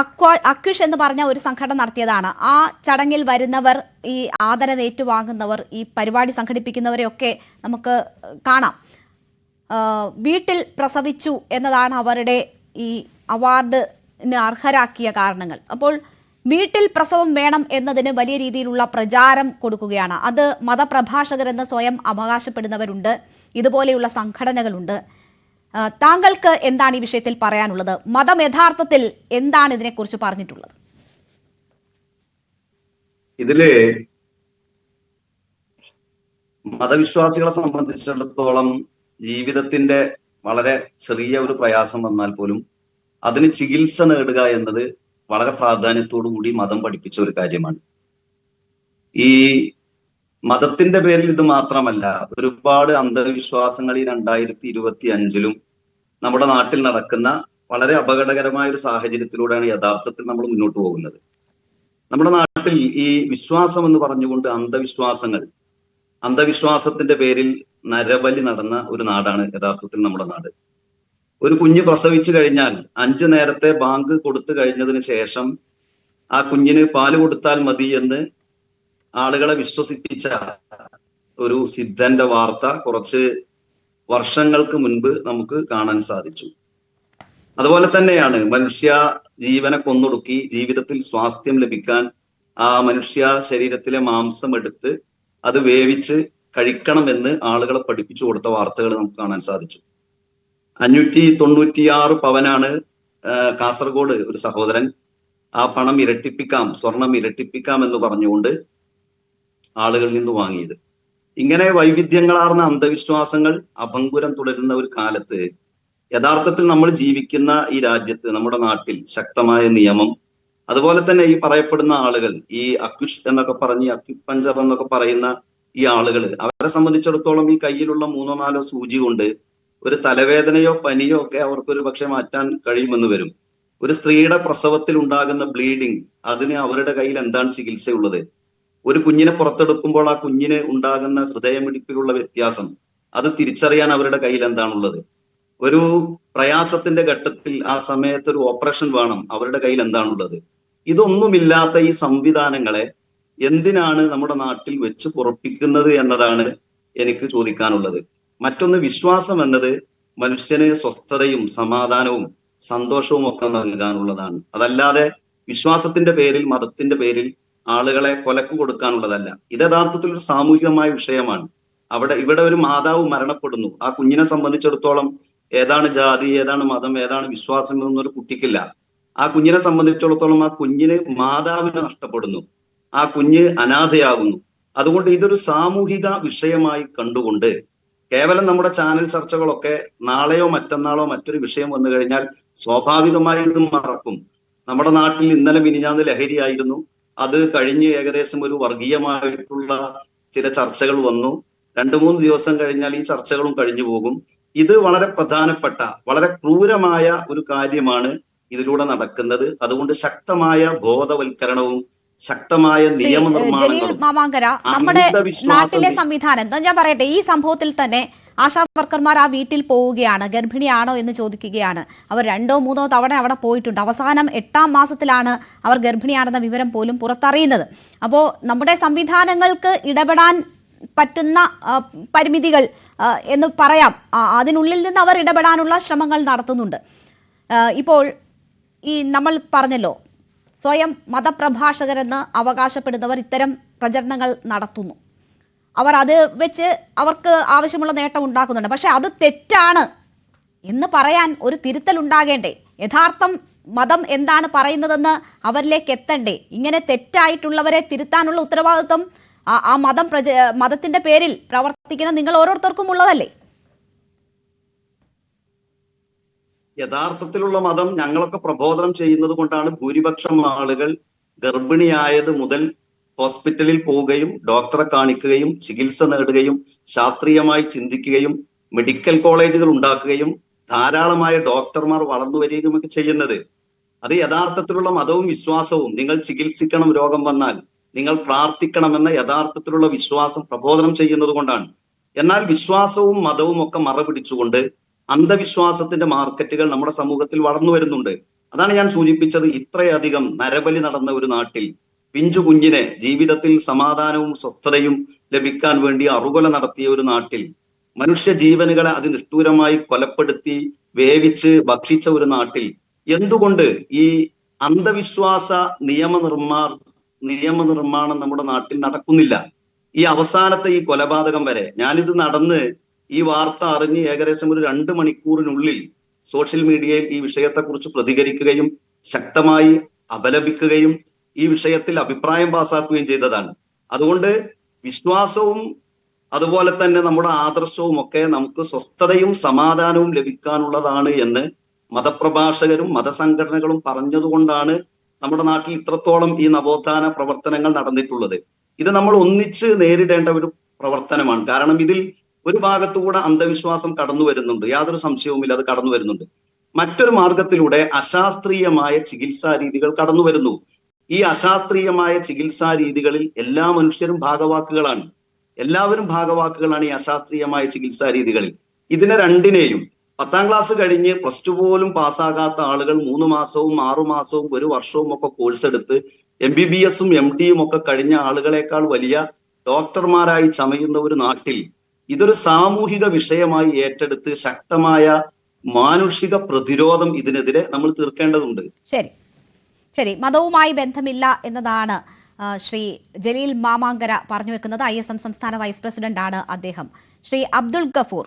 അക്വാ അക്വിഷ് എന്ന് പറഞ്ഞ ഒരു സംഘടന നടത്തിയതാണ്. ആ ചടങ്ങിൽ വരുന്നവർ ഈ ആദരവ് ഏറ്റുവാങ്ങുന്നവർ ഈ പരിപാടി സംഘടിപ്പിക്കുന്നവരെയൊക്കെ നമുക്ക് കാണാം. വീട്ടിൽ പ്രസവിച്ചു എന്നതാണ് അവരുടെ ഈ അവാർഡിന് അർഹരാക്കിയ കാരണങ്ങൾ. അപ്പോൾ വീട്ടിൽ പ്രസവം വേണം എന്നതിന് വലിയ രീതിയിലുള്ള പ്രചാരം കൊടുക്കുകയാണ്. അത് മതപ്രഭാഷകരെന്ന് സ്വയം അവകാശപ്പെടുന്നവരുണ്ട്. ഇതുപോലെയുള്ള സംഘടനകളുണ്ട്. താങ്കൾക്ക് എന്താണ് ഈ വിഷയത്തിൽ പറയാനുള്ളത്? മതം യഥാർത്ഥത്തിൽ എന്താണ് ഇതിനെക്കുറിച്ച് പറഞ്ഞിട്ടുള്ളത്? ഇതിൽ മതവിശ്വാസികളെ സംബന്ധിച്ചിടത്തോളം ജീവിതത്തിന്റെ വളരെ ചെറിയ ഒരു പ്രയാസം വന്നാൽ പോലും അതിന് ചികിത്സ നേടുക എന്നത് വളരെ പ്രാധാന്യത്തോടു കൂടി മതം പഠിപ്പിച്ച ഒരു കാര്യമാണ്. ഈ മതത്തിന്റെ പേരിൽ ഇത് മാത്രമല്ല ഒരുപാട് അന്ധവിശ്വാസങ്ങൾ ഈ രണ്ടായിരത്തി ഇരുപത്തി അഞ്ചിലും നമ്മുടെ നാട്ടിൽ നടക്കുന്ന വളരെ അപകടകരമായ ഒരു സാഹചര്യത്തിലൂടെയാണ് യഥാർത്ഥത്തിൽ നമ്മൾ മുന്നോട്ട് പോകുന്നത്. നമ്മുടെ നാട്ടിൽ ഈ വിശ്വാസം എന്ന് പറഞ്ഞുകൊണ്ട് അന്ധവിശ്വാസങ്ങൾ അന്ധവിശ്വാസത്തിന്റെ പേരിൽ നരബലി നടന്ന ഒരു നാടാണ് യഥാർത്ഥത്തിൽ നമ്മുടെ നാട്. ഒരു കുഞ്ഞ് പ്രസവിച്ചു കഴിഞ്ഞാൽ അഞ്ചു നേരത്തെ ബാങ്ക് കൊടുത്തു കഴിഞ്ഞതിന് ശേഷം ആ കുഞ്ഞിന് പാൽ കൊടുത്താൽ മതി എന്ന് ആളുകളെ വിശ്വസിപ്പിച്ച ഒരു സിദ്ധന്റെ വാർത്ത കുറച്ച് വർഷങ്ങൾക്ക് മുൻപ് നമുക്ക് കാണാൻ സാധിച്ചു. അതുപോലെ തന്നെയാണ് മനുഷ്യ ജീവനെ കൊന്നൊടുക്കി ജീവിതത്തിൽ സ്വാസ്ഥ്യം ലഭിക്കാൻ ആ മനുഷ്യ ശരീരത്തിലെ മാംസം എടുത്ത് അത് വേവിച്ച് കഴിക്കണമെന്ന് ആളുകളെ പഠിപ്പിച്ചു കൊടുത്ത വാർത്തകൾ നമുക്ക് കാണാൻ സാധിച്ചു. അഞ്ഞൂറ്റി തൊണ്ണൂറ്റിയാറ് പവനാണ് കാസർഗോഡ് ഒരു സഹോദരൻ. ആ പണം ഇരട്ടിപ്പിക്കാം സ്വർണം ഇരട്ടിപ്പിക്കാം എന്ന് പറഞ്ഞുകൊണ്ട് ആളുകളിൽ നിന്ന് വാങ്ങിയത്. ഇങ്ങനെ വൈവിധ്യങ്ങളാർന്ന അന്ധവിശ്വാസങ്ങൾ അഭങ്കുരം തുടരുന്ന ഒരു കാലത്ത് യഥാർത്ഥത്തിൽ നമ്മൾ ജീവിക്കുന്ന ഈ രാജ്യത്ത് നമ്മുടെ നാട്ടിൽ ശക്തമായ നിയമം അതുപോലെ തന്നെ ഈ പറയപ്പെടുന്ന ആളുകൾ ഈ അക്വിഷ് എന്നൊക്കെ പറഞ്ഞ് അക്യുപഞ്ചർ എന്നൊക്കെ പറയുന്ന ഈ ആളുകൾ അവരെ സംബന്ധിച്ചിടത്തോളം ഈ കയ്യിലുള്ള മൂന്നോ നാലോ സൂചി കൊണ്ട് ഒരു തലവേദനയോ പനിയോ ഒക്കെ അവർക്ക് ഒരു പക്ഷെ മാറ്റാൻ കഴിയുമെന്ന് വരും. ഒരു സ്ത്രീയുടെ പ്രസവത്തിൽ ഉണ്ടാകുന്ന ബ്ലീഡിങ് അതിന് അവരുടെ കയ്യിൽ എന്താണ് ചികിത്സയുള്ളത്? ഒരു കുഞ്ഞിനെ പുറത്തെടുക്കുമ്പോൾ ആ കുഞ്ഞിന് ഉണ്ടാകുന്ന ഹൃദയമിടിപ്പിലുള്ള വ്യത്യാസം അത് തിരിച്ചറിയാൻ അവരുടെ കയ്യിൽ എന്താണുള്ളത്? ഒരു പ്രയാസത്തിന്റെ ഘട്ടത്തിൽ ആ സമയത്ത് ഒരു ഓപ്പറേഷൻ വേണം അവരുടെ കയ്യിൽ എന്താണുള്ളത്? ഇതൊന്നുമില്ലാത്ത ഈ സംവിധാനങ്ങളെ എന്തിനാണ് നമ്മുടെ നാട്ടിൽ വെച്ച് പുറപ്പിക്കുന്നത് എന്നതാണ് എനിക്ക് ചോദിക്കാനുള്ളത്. മറ്റൊന്ന് വിശ്വാസം എന്നത് മനുഷ്യന് സ്വസ്ഥതയും സമാധാനവും സന്തോഷവും ഒക്കെ നൽകാനുള്ളതാണ്. അതല്ലാതെ വിശ്വാസത്തിന്റെ പേരിൽ മതത്തിന്റെ പേരിൽ ആളുകളെ കൊലക്ക് കൊടുക്കാനുള്ളതല്ല. ഇത് യഥാർത്ഥത്തിൽ ഒരു സാമൂഹികമായ വിഷയമാണ്. അവിടെ ഇവിടെ ഒരു മാതാവ് മരണപ്പെടുന്നു. ആ കുഞ്ഞിനെ സംബന്ധിച്ചിടത്തോളം ഏതാണ് ജാതി ഏതാണ് മതം ഏതാണ് വിശ്വാസം എന്നൊരു കുട്ടിക്കില്ല. ആ കുഞ്ഞിനെ സംബന്ധിച്ചിടത്തോളം ആ കുഞ്ഞിന് മാതാവിനെ നഷ്ടപ്പെടുന്നു. ആ കുഞ്ഞ് അനാഥയാകുന്നു. അതുകൊണ്ട് ഇതൊരു സാമൂഹിക വിഷയമായി കണ്ടുകൊണ്ട് കേവലം നമ്മുടെ ചാനൽ ചർച്ചകളൊക്കെ നാളെയോ മറ്റന്നാളോ മറ്റൊരു വിഷയം വന്നു കഴിഞ്ഞാൽ സ്വാഭാവികമായി ഇത് മറക്കും. നമ്മുടെ നാട്ടിൽ ഇന്നലെ മിനിഞ്ഞാന്ന് ലഹരിയായിരുന്നു. അത് കഴിഞ്ഞ് ഏകദേശം ഒരു വർഗീയമായിട്ടുള്ള ചില ചർച്ചകൾ വന്നു. രണ്ടു മൂന്ന് ദിവസം കഴിഞ്ഞാൽ ഈ ചർച്ചകളും കഴിഞ്ഞു പോകും. ഇത് വളരെ പ്രധാനപ്പെട്ട വളരെ ക്രൂരമായ ഒരു കാര്യമാണ് ഇതിലൂടെ നടക്കുന്നത്. അതുകൊണ്ട് ശക്തമായ ബോധവൽക്കരണവും ശക്തമായ ജലീൽ മാമാങ്കര നമ്മുടെ നാട്ടിലെ സംവിധാനം എന്താ ഞാൻ പറയട്ടെ ഈ സംഭവത്തിൽ തന്നെ ആശാ വർക്കർമാർ ആ വീട്ടിൽ പോവുകയാണ് ഗർഭിണിയാണോ എന്ന് ചോദിക്കുകയാണ്. അവർ രണ്ടോ മൂന്നോ തവണ അവിടെ പോയിട്ടുണ്ട്. അവസാനം എട്ടാം മാസത്തിലാണ് അവർ ഗർഭിണിയാണെന്ന വിവരം പോലും പുറത്തറിയുന്നത്. അപ്പോൾ നമ്മുടെ സംവിധാനങ്ങൾക്ക് ഇടപെടാൻ പറ്റുന്ന പരിമിതികൾ എന്ന് പറയാം. അതിനുള്ളിൽ നിന്ന് അവർ ഇടപെടാനുള്ള ശ്രമങ്ങൾ നടത്തുന്നുണ്ട്. ഇപ്പോൾ ഈ നമ്മൾ പറഞ്ഞല്ലോ സ്വയം മതപ്രഭാഷകരെന്ന് അവകാശപ്പെടുന്നവർ ഇത്തരം പ്രചരണങ്ങൾ നടത്തുന്നു. അവർ അത് വെച്ച് അവർക്ക് ആവശ്യമുള്ള നേട്ടം ഉണ്ടാക്കുന്നുണ്ട്. പക്ഷെ അത് തെറ്റാണ് എന്ന് പറയാൻ ഒരു തിരുത്തൽ ഉണ്ടാകേണ്ടേ? യഥാർത്ഥം മതം എന്താണ് പറയുന്നതെന്ന് അവരിലേക്ക് എത്തണ്ടേ? ഇങ്ങനെ തെറ്റായിട്ടുള്ളവരെ തിരുത്താനുള്ള ഉത്തരവാദിത്വം ആ- മതം പ്രച മതത്തിന്റെ പേരിൽ പ്രവർത്തിക്കുന്ന നിങ്ങൾ ഓരോരുത്തർക്കും ഉള്ളതല്ലേ? യഥാർത്ഥത്തിലുള്ള മതം ഞങ്ങളൊക്കെ പ്രബോധനം ചെയ്യുന്നത് കൊണ്ടാണ് ഭൂരിപക്ഷം ആളുകൾ ഗർഭിണിയായത് മുതൽ ഹോസ്പിറ്റലിൽ പോവുകയും ഡോക്ടറെ കാണിക്കുകയും ചികിത്സ നേടുകയും ശാസ്ത്രീയമായി ചിന്തിക്കുകയും മെഡിക്കൽ കോളേജുകൾ ഉണ്ടാക്കുകയും ധാരാളമായ ഡോക്ടർമാർ വളർന്നു വരികയുമൊക്കെ ചെയ്യുന്നത്. അത് യഥാർത്ഥത്തിലുള്ള മതവും വിശ്വാസവും. നിങ്ങൾ ചികിത്സിക്കണം രോഗം വന്നാൽ നിങ്ങൾ പ്രാർത്ഥിക്കണമെന്ന യഥാർത്ഥത്തിലുള്ള വിശ്വാസം പ്രബോധനം ചെയ്യുന്നത് കൊണ്ടാണ്. എന്നാൽ വിശ്വാസവും മതവും ഒക്കെ മറപിടിച്ചുകൊണ്ട് അന്ധവിശ്വാസത്തിന്റെ മാർക്കറ്റുകൾ നമ്മുടെ സമൂഹത്തിൽ വളർന്നു വരുന്നുണ്ട്. അതാണ് ഞാൻ സൂചിപ്പിച്ചത് ഇത്രയധികം നരബലി നടന്ന ഒരു നാട്ടിൽ പിഞ്ചു കുഞ്ഞിനെ ജീവിതത്തിൽ സമാധാനവും സ്വസ്ഥതയും ലഭിക്കാൻ വേണ്ടി അറുകൊല നടത്തിയ ഒരു നാട്ടിൽ മനുഷ്യ ജീവനുകളെ അതിനിഷ്ഠൂരമായി കൊലപ്പെടുത്തി വേവിച്ച് ഭക്ഷിച്ച ഒരു നാട്ടിൽ എന്തുകൊണ്ട് ഈ അന്ധവിശ്വാസ നിയമനിർമ്മാ നിയമനിർമ്മാണം നമ്മുടെ നാട്ടിൽ നടക്കുന്നില്ല? ഈ അവസാനത്തെ ഈ കൊലപാതകം വരെ ഞാനിത് നടന്ന് ഈ വാർത്ത അറിഞ്ഞ് ഏകദേശം ഒരു രണ്ട് മണിക്കൂറിനുള്ളിൽ സോഷ്യൽ മീഡിയയിൽ ഈ വിഷയത്തെക്കുറിച്ച് പ്രതികരിക്കുകയും ശക്തമായി അപലപിക്കുകയും ഈ വിഷയത്തിൽ അഭിപ്രായം പാസാക്കുകയും ചെയ്തതാണ്. അതുകൊണ്ട് വിശ്വാസവും അതുപോലെ തന്നെ നമ്മുടെ ആദർശവും ഒക്കെ നമുക്ക് സ്വസ്ഥതയും സമാധാനവും ലഭിക്കാനുള്ളതാണ് എന്ന് മതപ്രഭാഷകരും മതസംഘടനകളും പറഞ്ഞതുകൊണ്ടാണ് നമ്മുടെ നാട്ടിൽ ഇത്രത്തോളം ഈ നവോത്ഥാന പ്രവർത്തനങ്ങൾ നടന്നിട്ടുള്ളത്. ഇത് നമ്മൾ ഒന്നിച്ച് നേരിടേണ്ട ഒരു പ്രവർത്തനമാണ്. കാരണം ഇതിൽ ഒരു ഭാഗത്തുകൂടെ അന്ധവിശ്വാസം കടന്നു വരുന്നുണ്ട്. യാതൊരു സംശയവുമില്ല അത് കടന്നു വരുന്നുണ്ട്. മറ്റൊരു മാർഗത്തിലൂടെ അശാസ്ത്രീയമായ ചികിത്സാ രീതികൾ കടന്നു വരുന്നു. ഈ അശാസ്ത്രീയമായ ചികിത്സാ രീതികളിൽ എല്ലാ മനുഷ്യരും ഭാഗവാക്കുകളാണ്. എല്ലാവരും ഭാഗവാക്കുകളാണ് ഈ അശാസ്ത്രീയമായ ചികിത്സാ രീതികളിൽ. ഇതിനെ രണ്ടിനെയും പത്താം ക്ലാസ് കഴിഞ്ഞ് പ്ലസ് ടു പോലും പാസ്സാകാത്ത ആളുകൾ മൂന്ന് മാസവും ആറു മാസവും ഒരു വർഷവും ഒക്കെ കോഴ്സ് എടുത്ത് എം ബി ബി എസും എം ഡിയും ഒക്കെ കഴിഞ്ഞ ആളുകളെക്കാൾ വലിയ ഡോക്ടർമാരായി ചമയുന്ന ഒരു നാട്ടിൽ ഇതൊരു സാമൂഹിക വിഷയമായി ഏറ്റെടുത്ത് ശക്തമായ മാനുഷിക പ്രതിരോധം ഇതിനെതിരെ നമ്മൾ തീർക്കേണ്ടതുണ്ട്. ശരി. ശരി. മതവുമായി ബന്ധമില്ല എന്നതാണ് ശ്രീ ജലീൽ മാമാങ്കര പറഞ്ഞു വെക്കുന്നത്. ഐ എസ് എം സംസ്ഥാന വൈസ് പ്രസിഡന്റാണ് അദ്ദേഹം. ശ്രീ അബ്ദുൾ ഗഫൂർ.